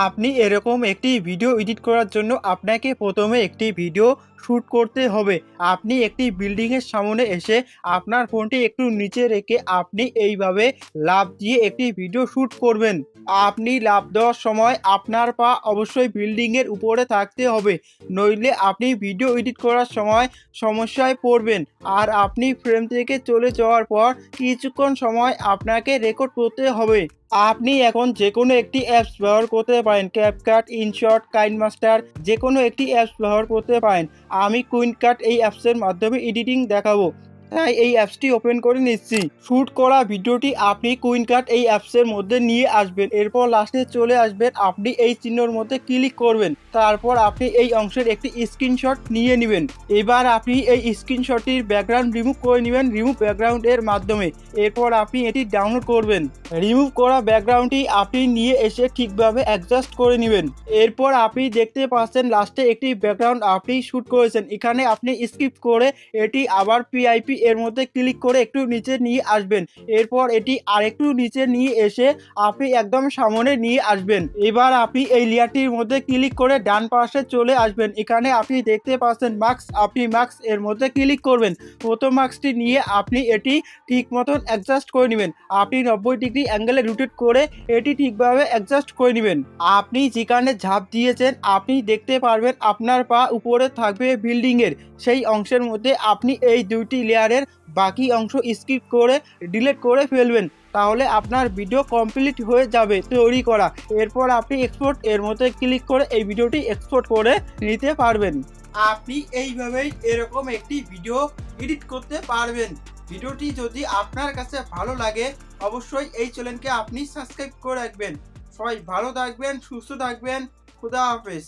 আপনি এরকম একটি ভিডিও এডিট করার জন্য আপনাকে প্রথমে একটি ভিডিও শ্যুট করতে হবে। আপনি একটি বিল্ডিংয়ের সামনে এসে আপনার ফোনটি একটু নিচে রেখে আপনি এইভাবে লাভ দিয়ে একটি ভিডিও শ্যুট করবেন। আপনি লাভ দেওয়ার সময় আপনার পা অবশ্যই বিল্ডিংয়ের উপরে থাকতে হবে, নইলে আপনি ভিডিও এডিট করার সময় সমস্যায় পড়বেন। আর আপনি ফ্রেম থেকে চলে যাওয়ার পর কিছুক্ষণ সময় আপনাকে রেকর্ড করতে হবে। আপনি এখন যে কোনো একটি অ্যাপস ব্যবহার করতে পারেন ক্যাপকাট ইনশট কাইন মাস্টার যে কোনো একটি অ্যাপস ব্যবহার করতে পারেন। আমি কুইন কাট এই অ্যাপসের মাধ্যমে এডিটিং দেখাবো। তাই এই অ্যাপসটি ওপেন করে নিচ্ছি। শ্যুট করা ভিডিওটি আপনি কুইনকাট এই অ্যাপসের মধ্যে নিয়ে আসবেন। এরপর লাস্টে চলে আসবেন। আপনি এই চিহ্নর মধ্যে ক্লিক করবেন। তারপর আপনি এই অংশের একটি স্ক্রিনশট নিয়ে নেবেন। এবার আপনি এই স্ক্রিনশটটির ব্যাকগ্রাউন্ড রিমুভ করে নেবেন। রিমুভ ব্যাকগ্রাউন্ড এর মাধ্যমে। এরপর আপনি এটি ডাউনলোড করবেন। রিমুভ করা ব্যাকগ্রাউন্ডটি আপনি নিয়ে এসে ঠিকভাবে অ্যাডজাস্ট করে নেবেন। এরপর আপনি দেখতে পাচ্ছেন লাস্টে একটি ব্যাকগ্রাউন্ড আপনি শ্যুট করেছেন। এখানে আপনি স্কিপ করে এটি আবার পিআইপি এর মধ্যে ক্লিক করে একটু নিচে নিয়ে আসবেন। এরপর এটি আরেকটু নিচে নিয়ে এসে আপনি একদম সামনে নিয়ে আসবেন। এবার আপনি এই লেয়ারটির মধ্যে ক্লিক করে ডান পাশে চলে আসবেন। এখানে আপনি দেখতে পাচ্ছেন মার্কস আপনি মার্কস এর মধ্যে ক্লিক করবেন। প্রথম মার্কসটি নিয়ে আপনি এটি ঠিক মতন অ্যাডজাস্ট করে নেবেন। আপনি নব্বই ডিগ্রি অ্যাঙ্গেলে রোটেট করে এটি ঠিকভাবে অ্যাডজাস্ট করে নেবেন। আপনি যেখানে ঝাঁপ দিয়েছেন, আপনি দেখতে পারবেন আপনার পা উপরে থাকবে বিল্ডিংয়ের সেই অংশের মধ্যে আপনি এই দুইটি লেয়ারের বাকি অংশ স্কিপ করে, ডিলিট করে ফেলবেন। তাহলে আপনার ভিডিও কমপ্লিট হয়ে যাবে তৈরি করা। এরপর আপনি এক্সপোর্ট এর মধ্যে ক্লিক করে এই ভিডিওটি এক্সপোর্ট করে নিতে পারবেন। আপনি এইভাবেই এরকম একটি ভিডিও এডিট করতে পারবেন। ভিডিওটি যদি আপনার কাছে ভালো লাগে, অবশ্যই এই চ্যানেলকে আপনি সাবস্ক্রাইব করে রাখবেন। সবাই ভালো থাকবেন, সুস্থ থাকবেন। খুদা হাফেজ।